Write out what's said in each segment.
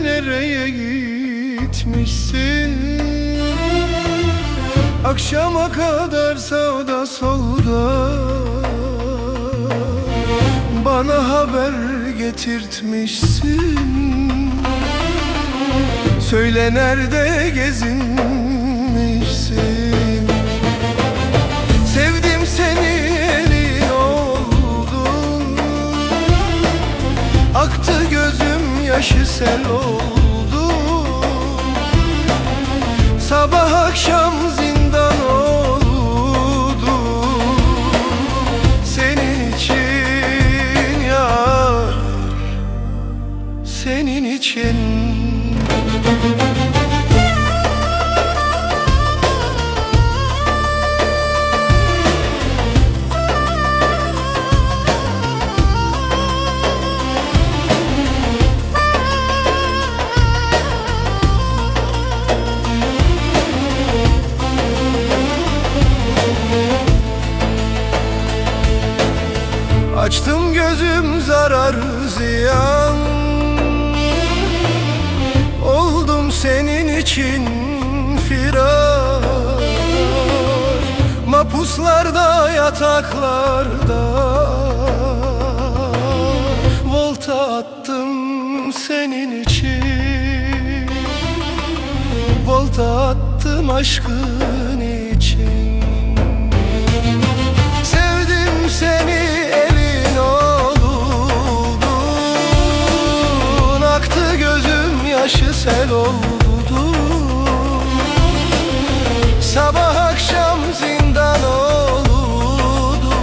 Nereye gitmişsin? Akşama kadar sağda solda. Bana haber getirtmişsin. Söyle nerede gezinmişsin gözüm yaşı sel oldu. Sabah akşam zindan oldu. Senin için yar Senin için Açtım gözüm zarar ziyan. Oldum senin için firar. Mapuslarda yataklarda. Volta attım senin için. Volta attım aşkın için Gözyaşı sel oldu. Sabah akşam zindan oldu.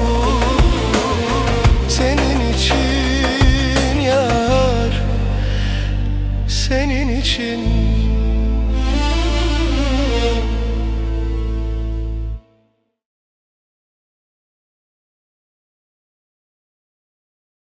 Senin için yar Senin için